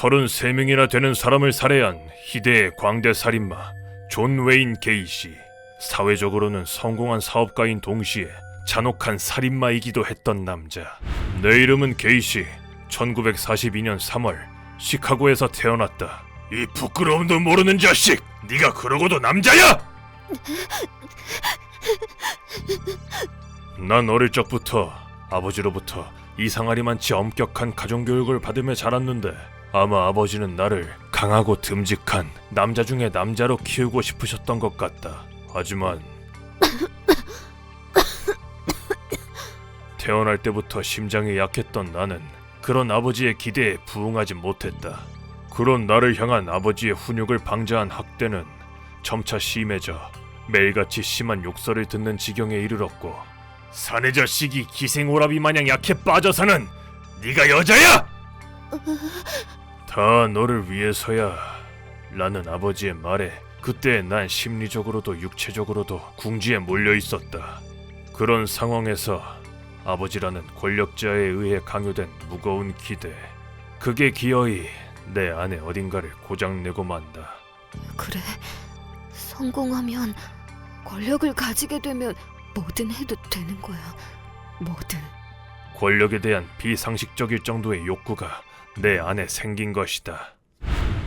33명이나 되는 사람을 살해한 희대의 광대 살인마 존 웨인 게이시. 사회적으로는 성공한 사업가인 동시에 잔혹한 살인마이기도 했던 남자. 내 이름은 게이시. 1942년 3월 시카고에서 태어났다. 이 부끄러움도 모르는 자식! 네가 그러고도 남자야! 난 어릴 적부터 아버지로부터 이상하리만치 엄격한 가정교육을 받으며 자랐는데 아마 아버지는 나를 강하고 듬직한 남자 중에 남자로 키우고 싶으셨던 것 같다. 하지만 태어날 때부터 심장이 약했던 나는 그런 아버지의 기대에 부응하지 못했다. 그런 나를 향한 아버지의 훈육을 방자한 학대는 점차 심해져 매일같이 심한 욕설을 듣는 지경에 이르렀고 사내 자식이 기생오라비 마냥 약해 빠져서는 네가 여자야? 다 너를 위해서야 라는 아버지의 말에 그때 난 심리적으로도 육체적으로도 궁지에 몰려 있었다. 그런 상황에서 아버지라는 권력자에 의해 강요된 무거운 기대 그게 기어이 내 안에 어딘가를 고장내고 만다. 그래. 성공하면 권력을 가지게 되면 뭐든 해도 되는 거야. 뭐든. 권력에 대한 비상식적일 정도의 욕구가 내 안에 생긴 것이다.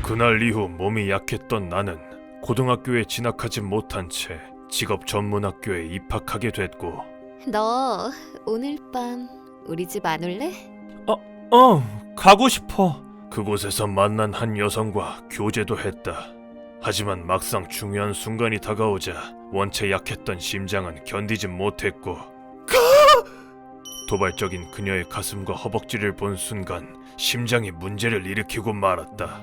그날 이후 몸이 약했던 나는 고등학교에 진학하지 못한 채 직업 전문 학교에 입학하게 됐고 너 오늘 밤 우리 집 안 올래? 어, 가고 싶어. 그곳에서 만난 한 여성과 교제도 했다. 하지만 막상 중요한 순간이 다가오자 원체 약했던 심장은 견디지 못했고 도발적인 그녀의 가슴과 허벅지를 본 순간 심장이 문제를 일으키고 말았다.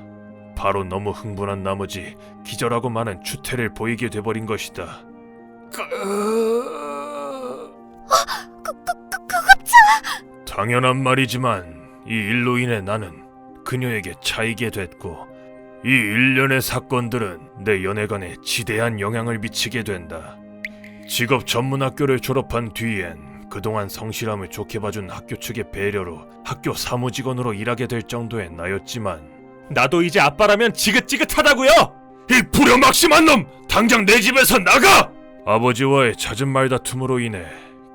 바로 너무 흥분한 나머지 기절하고 마는 추태를 보이게 돼버린 것이다. 당연한 말이지만 이 일로 인해 나는 그녀에게 차이게 됐고 이 일련의 사건들은 내 연애관에 지대한 영향을 미치게 된다. 직업 전문 학교를 졸업한 뒤엔 그동안 성실함을 좋게 봐준 학교 측의 배려로 학교 사무직원으로 일하게 될 정도의 나였지만 나도 이제 아빠라면 지긋지긋하다고요! 이 불효막심한 놈! 당장 내 집에서 나가! 아버지와의 잦은 말다툼으로 인해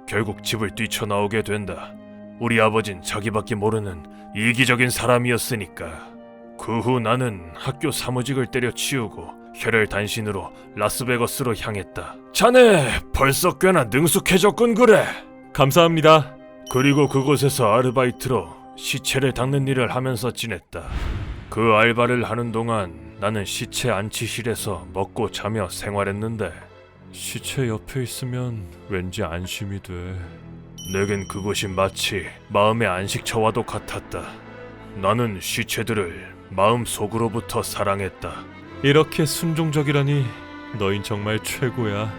결국 집을 뛰쳐나오게 된다. 우리 아버진 자기밖에 모르는 이기적인 사람이었으니까. 그 후 나는 학교 사무직을 때려치우고 혈혈 단신으로 라스베거스로 향했다. 자네 벌써 꽤나 능숙해졌군 그래. 감사합니다. 그리고 그곳에서 아르바이트로 시체를 닦는 일을 하면서 지냈다. 그 알바를 하는 동안 나는 시체 안치실에서 먹고 자며 생활했는데 시체 옆에 있으면 왠지 안심이 돼. 내겐 그곳이 마치 마음의 안식처와도 같았다. 나는 시체들을 마음 속으로부터 사랑했다. 이렇게 순종적이라니 너흰 정말 최고야.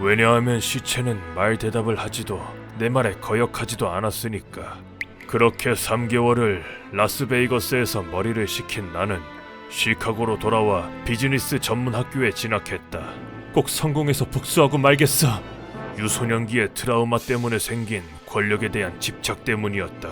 왜냐하면 시체는 말 대답을 하지도 내 말에 거역하지도 않았으니까. 그렇게 3개월을 라스베이거스에서 머리를 식힌 나는 시카고로 돌아와 비즈니스 전문 학교에 진학했다. 꼭 성공해서 복수하고 말겠어. 유소년기의 트라우마 때문에 생긴 권력에 대한 집착 때문이었다.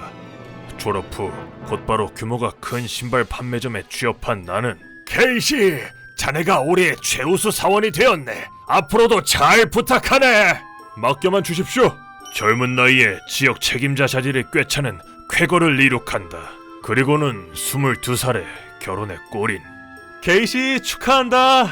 졸업 후 곧바로 규모가 큰 신발 판매점에 취업한 나는 케이시, 자네가 올해 최우수 사원이 되었네. 앞으로도 잘 부탁하네. 맡겨만 주십시오. 젊은 나이에 지역 책임자 자리를 꿰차는 쾌거를 이룩한다. 그리고는 22살에 결혼에 꼬린. 게이시 축하한다.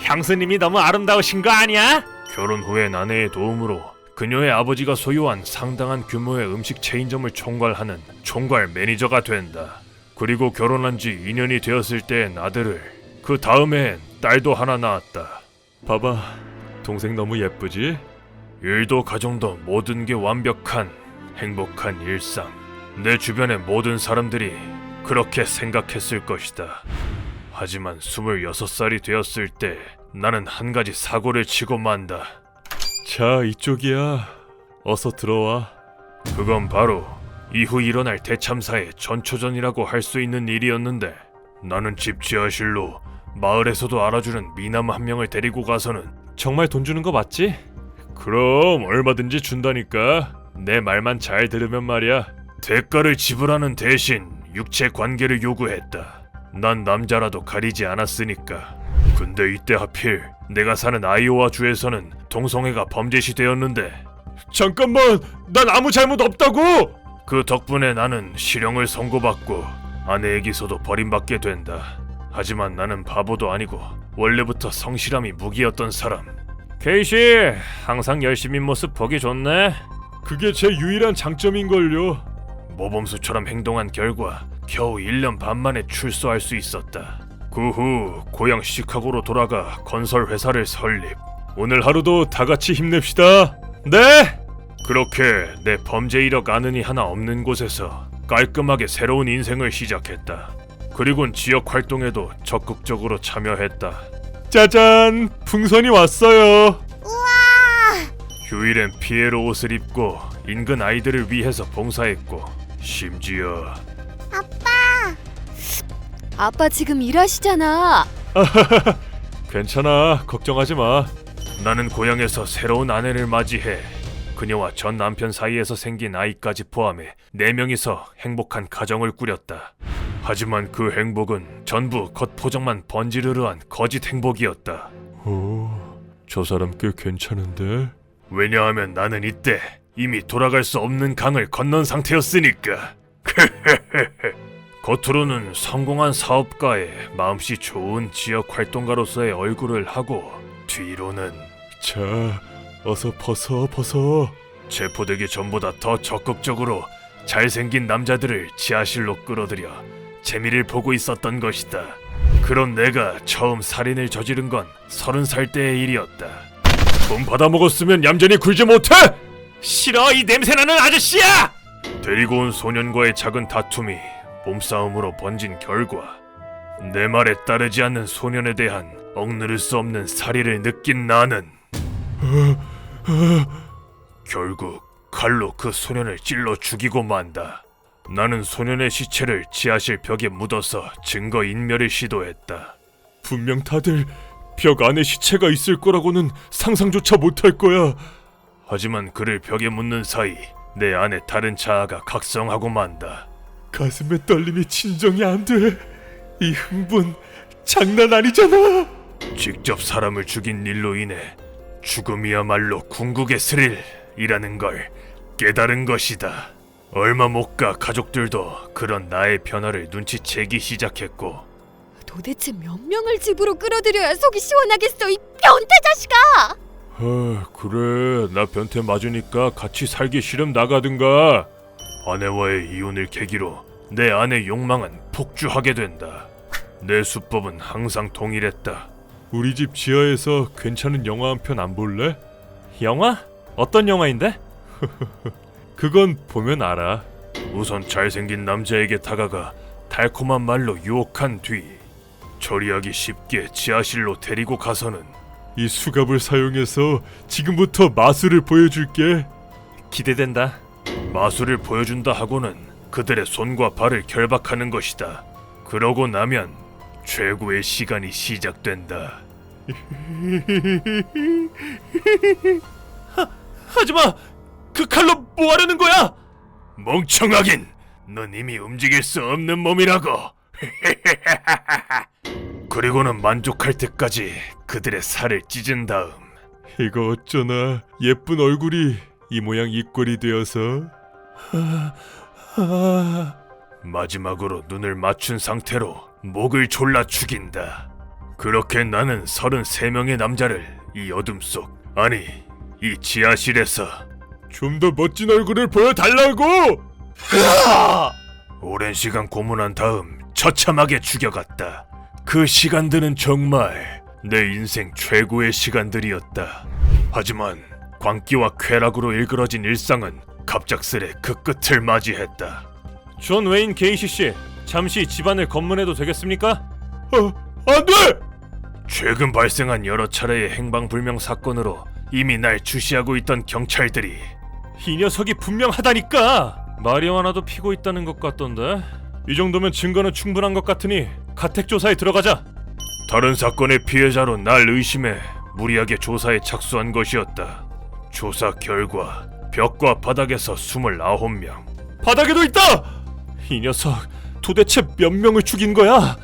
향수님이 너무 아름다우신 거 아니야? 결혼 후엔 아내의 도움으로 그녀의 아버지가 소유한 상당한 규모의 음식 체인점을 총괄하는 총괄 매니저가 된다. 그리고 결혼한 지 2년이 되었을 때엔 아들을, 그 다음엔 딸도 하나 낳았다. 봐봐, 동생 너무 예쁘지? 일도 가정도 모든 게 완벽한 행복한 일상. 내 주변의 모든 사람들이 그렇게 생각했을 것이다. 하지만 26살이 되었을 때 나는 한 가지 사고를 치고 만다. 자, 이쪽이야. 어서 들어와. 그건 바로 이후 일어날 대참사의 전초전이라고 할 수 있는 일이었는데 나는 집 지하실로 마을에서도 알아주는 미남 한 명을 데리고 가서는 정말 돈 주는 거 맞지? 그럼 얼마든지 준다니까 내 말만 잘 들으면 말이야 대가를 지불하는 대신 육체 관계를 요구했다 난 남자라도 가리지 않았으니까. 근데 이때 하필 내가 사는 아이오와 주에서는 동성애가 범죄시 되었는데 잠깐만, 난 아무 잘못 없다고. 그 덕분에 나는 실형을 선고받고 아내에게서도 버림받게 된다. 하지만 나는 바보도 아니고 원래부터 성실함이 무기였던 사람. 케이시, 항상 열심인 모습 보기 좋네. 그게 제 유일한 장점인걸요. 모범수처럼 행동한 결과 겨우 1년 반 만에 출소할 수 있었다. 그 후 고향 시카고로 돌아가 건설 회사를 설립. 오늘 하루도 다 같이 힘냅시다. 네. 그렇게 내 범죄 이력 아는이 하나 없는 곳에서 깔끔하게 새로운 인생을 시작했다. 그리곤 지역 활동에도 적극적으로 참여했다. 짜잔, 풍선이 왔어요. 휴일엔 피에로 옷을 입고 인근 아이들을 위해서 봉사했고 심지어 아빠 지금 일하시잖아. 괜찮아, 걱정하지 마. 나는 고향에서 새로운 아내를 맞이해 그녀와 전 남편 사이에서 생긴 아이까지 포함해 네 명이서 행복한 가정을 꾸렸다. 하지만 그 행복은 전부 겉포장만 번지르르한 거짓 행복이었다. 오, 저 사람 꽤 괜찮은데. 왜냐하면 나는 이때 이미 돌아갈 수 없는 강을 건넌 상태였으니까. 겉으로는 성공한 사업가에 마음씨 좋은 지역 활동가로서의 얼굴을 하고 뒤로는 자, 어서 벗어, 벗어. 체포되기 전보다 더 적극적으로 잘생긴 남자들을 지하실로 끌어들여 재미를 보고 있었던 것이다. 그런 내가 처음 살인을 저지른 건 서른 살 때의 일이었다. 돈 받아 먹었으면 얌전히 굴지 못해. 싫어, 이 냄새나는 아저씨야. 데리고 온 소년과의 작은 다툼이 몸싸움으로 번진 결과 내 말에 따르지 않는 소년에 대한 억누를 수 없는 살의를 느낀 나는 결국 칼로 그 소년을 찔러 죽이고 만다. 나는 소년의 시체를 지하실 벽에 묻어서 증거 인멸을 시도했다. 분명 다들 벽 안에 시체가 있을 거라고는 상상조차 못할 거야. 하지만 그를 벽에 묻는 사이 내 안에 다른 자아가 각성하고 만다. 가슴에 떨림이 진정이 안 돼. 이 흥분 장난 아니잖아. 직접 사람을 죽인 일로 인해 죽음이야말로 궁극의 스릴이라는 걸 깨달은 것이다. 얼마 못 가 가족들도 그런 나의 변화를 눈치채기 시작했고 도대체 몇 명을 집으로 끌어들여야 속이 시원하겠어 이 변태 자식아! 아, 그래. 나 변태 맞으니까 같이 살기 싫음 나가든가. 아내와의 이혼을 계기로 내 안의 욕망은 폭주하게 된다. 내 수법은 항상 동일했다. 우리 집 지하에서 괜찮은 영화 한 편 안 볼래? 영화? 어떤 영화인데? 그건 보면 알아. 우선 잘생긴 남자에게 다가가 달콤한 말로 유혹한 뒤 처리하기 쉽게 지하실로 데리고 가서는 이 수갑을 사용해서 지금부터 마술을 보여줄게. 기대된다. 마술을 보여준다 하고는 그들의 손과 발을 결박하는 것이다. 그러고 나면 최고의 시간이 시작된다. 하지마. 그 칼로 뭐 하려는 거야? 멍청하긴! 넌 이미 움직일 수 없는 몸이라고! 그리고는 만족할 때까지 그들의 살을 찢은 다음 이거 어쩌나 예쁜 얼굴이 이 모양 입꼬리 되어서. 마지막으로 눈을 맞춘 상태로 목을 졸라 죽인다. 그렇게 나는 33명의 남자를 이 어둠 속, 아니, 이 지하실에서 좀 더 멋진 얼굴을 보여달라고! 오랜 시간 고문한 다음 처참하게 죽여갔다. 그 시간들은 정말 내 인생 최고의 시간들이었다. 하지만 광기와 쾌락으로 일그러진 일상은 갑작스레 그 끝을 맞이했다. 존 웨인 게이시 씨, 잠시 집안을 검문해도 되겠습니까? 어, 안 돼! 최근 발생한 여러 차례의 행방불명 사건으로 이미 날 주시하고 있던 경찰들이 이 녀석이 분명하다니까! 말이 하나도 피고 있다는 것 같던데? 이 정도면 증거는 충분한 것 같으니 가택 조사에 들어가자. 다른 사건의 피해자로 날 의심해 무리하게 조사에 착수한 것이었다. 조사 결과 벽과 바닥에서 29명, 바닥에도 있다! 이 녀석 도대체 몇 명을 죽인 거야?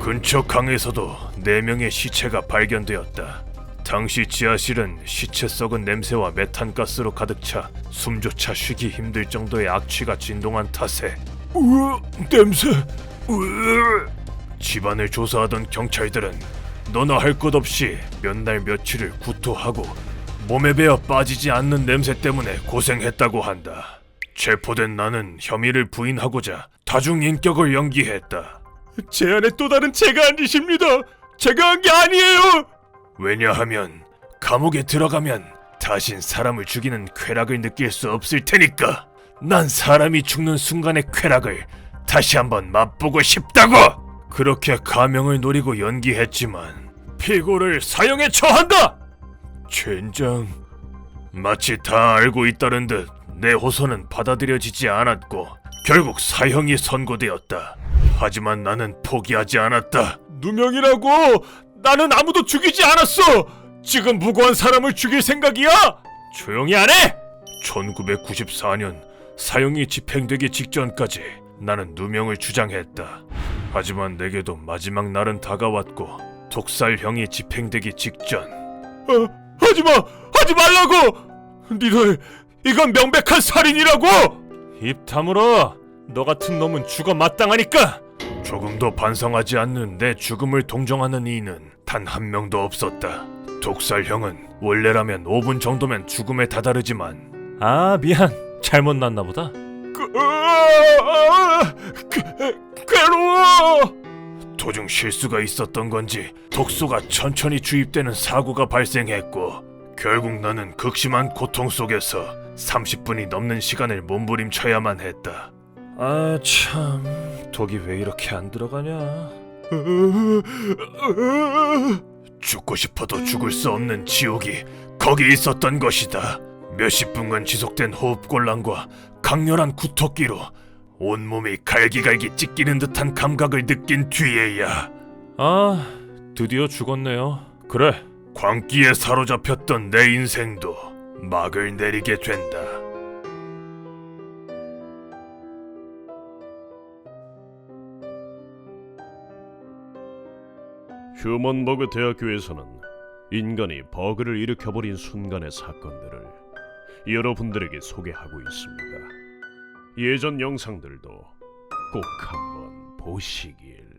근처 강에서도 네 명의 시체가 발견되었다. 당시 지하실은 시체 썩은 냄새와 메탄가스로 가득 차 숨조차 쉬기 힘들 정도의 악취가 진동한 탓에 으 냄새 으 집안을 조사하던 경찰들은 너나 할 것 없이 몇 날 며칠을 구토하고 몸에 배어 빠지지 않는 냄새 때문에 고생했다고 한다. 체포된 나는 혐의를 부인하고자 다중인격을 연기했다. 제 안에 또 다른 제가 한 짓입니다. 제가 한 게 아니에요. 왜냐하면 감옥에 들어가면 다신 사람을 죽이는 쾌락을 느낄 수 없을 테니까. 난 사람이 죽는 순간의 쾌락을 다시 한번 맛보고 싶다고. 그렇게 가명을 노리고 연기했지만 피고를 사형에 처한다. 젠장. 마치 다 알고 있다는 듯 내 호소는 받아들여지지 않았고 결국 사형이 선고되었다. 하지만 나는 포기하지 않았다. 누명이라고 나는 아무도 죽이지 않았어. 지금 무고한 사람을 죽일 생각이야? 조용히 안 해. 1994년 사형이 집행되기 직전까지 나는 누명을 주장했다. 하지만 내게도 마지막 날은 다가왔고 독살형이 집행되기 직전 어, 하지 마, 하지 말라고. 니들 이건 명백한 살인이라고. 입 다물어. 너 같은 놈은 죽어 마땅하니까. 조금도 반성하지 않는 내 죽음을 동정하는 이는 단 한 명도 없었다. 독살형은 원래라면 5분 정도면 죽음에 다다르지만 아 미안, 잘못 났나 보다. 그, 아, 그, 괴로워. 도중 실수가 있었던 건지 독소가 천천히 주입되는 사고가 발생했고 결국 나는 극심한 고통 속에서 30분이 넘는 시간을 몸부림쳐야만 했다. 아 참, 독이 왜 이렇게 안 들어가냐? 죽고 싶어도 죽을 수 없는 지옥이 거기 있었던 것이다. 몇십 분간 지속된 호흡곤란과 강렬한 구토기로 온몸이 갈기갈기 찢기는 듯한 감각을 느낀 뒤에야 아, 드디어 죽었네요. 그래, 광기에 사로잡혔던 내 인생도 막을 내리게 된다. 휴먼버그 대학교에서는 인간이 버그를 일으켜버린 순간의 사건들을 여러분들에게 소개하고 있습니다. 예전 영상들도 꼭 한번 보시길.